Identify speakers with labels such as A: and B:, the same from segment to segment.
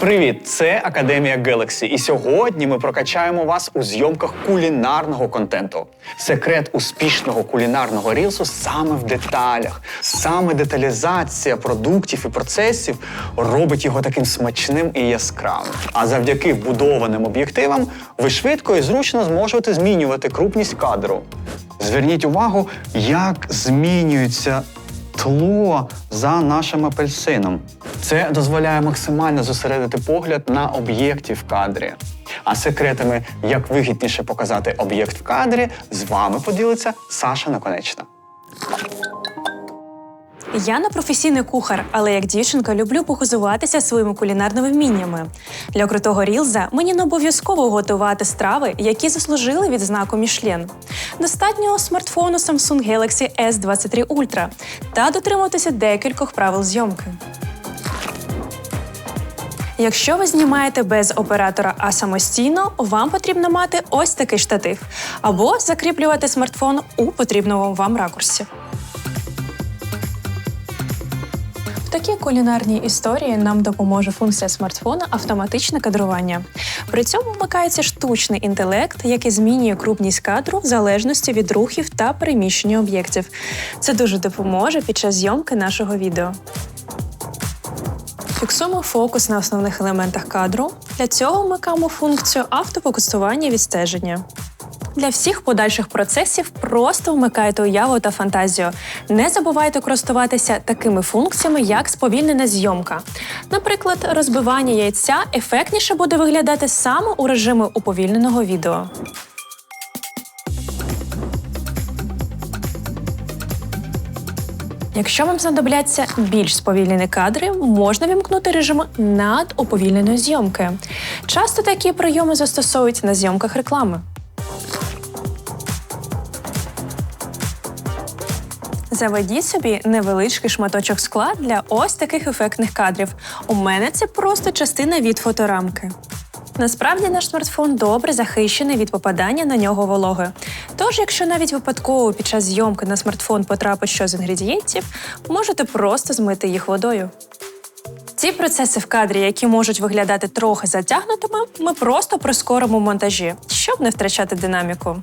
A: Привіт! Це Академія Galaxy. І сьогодні ми прокачаємо вас у зйомках кулінарного контенту. Секрет успішного кулінарного рілсу саме в деталях. Саме деталізація продуктів і процесів робить його таким смачним і яскравим. А завдяки вбудованим об'єктивам ви швидко і зручно зможете змінювати крупність кадру. Зверніть увагу, як змінюється тло за нашим апельсином. Це дозволяє максимально зосередити погляд на об'єкті в кадрі. А секретами, як вигідніше показати об'єкт в кадрі, з вами поділиться Саша Наконечна.
B: Я не професійний кухар, але як дівчинка люблю похизуватися своїми кулінарними вміннями. Для крутого рілза мені не обов'язково готувати страви, які заслужили відзнаку Мішлен. Достатньо смартфону Samsung Galaxy S23 Ultra та дотримуватися декількох правил зйомки. Якщо ви знімаєте без оператора, а самостійно, вам потрібно мати ось такий штатив або закріплювати смартфон у потрібному вам ракурсі. В такій кулінарній історії нам допоможе функція смартфона автоматичне кадрування. При цьому вмикається штучний інтелект, який змінює крупність кадру в залежності від рухів та переміщення об'єктів. Це дуже допоможе під час зйомки нашого відео. Фіксуємо фокус на основних елементах кадру. Для цього вмикаємо функцію автофокусування відстеження. Для всіх подальших процесів просто вмикайте уяву та фантазію. Не забувайте користуватися такими функціями, як сповільнена зйомка. Наприклад, розбивання яйця ефектніше буде виглядати саме у режимі уповільненого відео. Якщо вам знадобляться більш сповільнені кадри, можна вімкнути режим надуповільненої зйомки. Часто такі прийоми застосовують на зйомках реклами. Заведіть собі невеличкий шматочок скла для ось таких ефектних кадрів. У мене це просто частина від фоторамки. Насправді наш смартфон добре захищений від попадання на нього вологи. Тож, якщо навіть випадково під час зйомки на смартфон потрапить щось з інгредієнтів, можете просто змити їх водою. Ці процеси в кадрі, які можуть виглядати трохи затягнутими, ми просто прискоримо в монтажі, щоб не втрачати динаміку.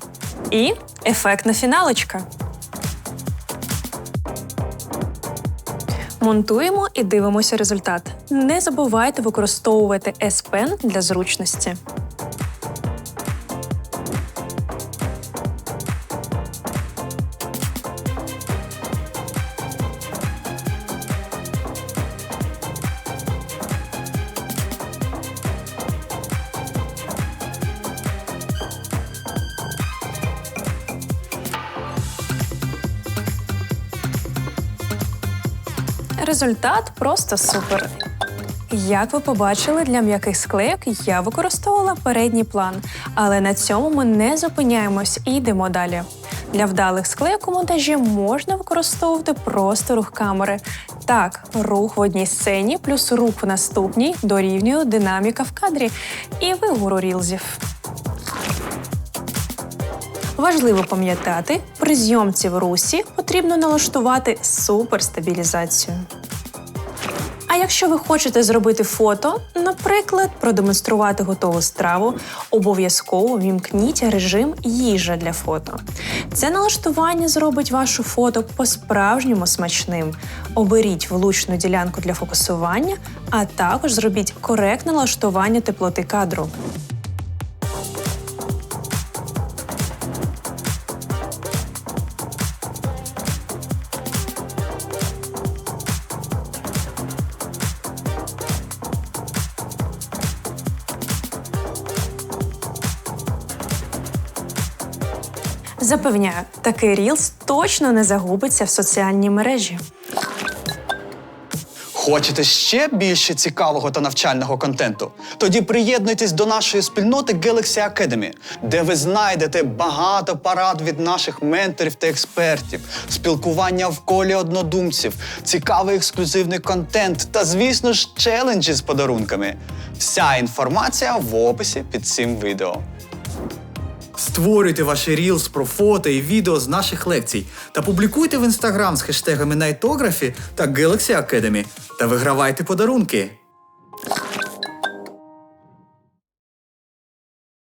B: І ефектна фіналочка. Монтуємо і дивимося результат. Не забувайте використовувати S-Pen для зручності. Результат просто супер. Як ви побачили, для м'яких склейок я використовувала передній план, але на цьому ми не зупиняємось і йдемо далі. Для вдалих склейок у монтажі можна використовувати просто рух камери. Так, рух в одній сцені плюс рух в наступній дорівнює динаміка в кадрі і вигору рілзів. Важливо пам'ятати, при зйомці в русі потрібно налаштувати суперстабілізацію. А якщо ви хочете зробити фото, наприклад, продемонструвати готову страву, обов'язково вімкніть режим їжа для фото. Це налаштування зробить ваше фото по-справжньому смачним. Оберіть влучну ділянку для фокусування, а також зробіть коректне налаштування теплоти кадру. Запевняю, такий рілс точно не загубиться в соціальній мережі.
A: Хочете ще більше цікавого та навчального контенту? Тоді приєднуйтесь до нашої спільноти Galaxy Academy, де ви знайдете багато парад від наших менторів та експертів, спілкування в колі однодумців, цікавий ексклюзивний контент та, звісно ж, челенджі з подарунками. Вся інформація в описі під цим відео.
C: Створюйте ваші рілс про фото і відео з наших лекцій та публікуйте в інстаграм з хештегами Найтографі та Galaxy Academy та вигравайте подарунки.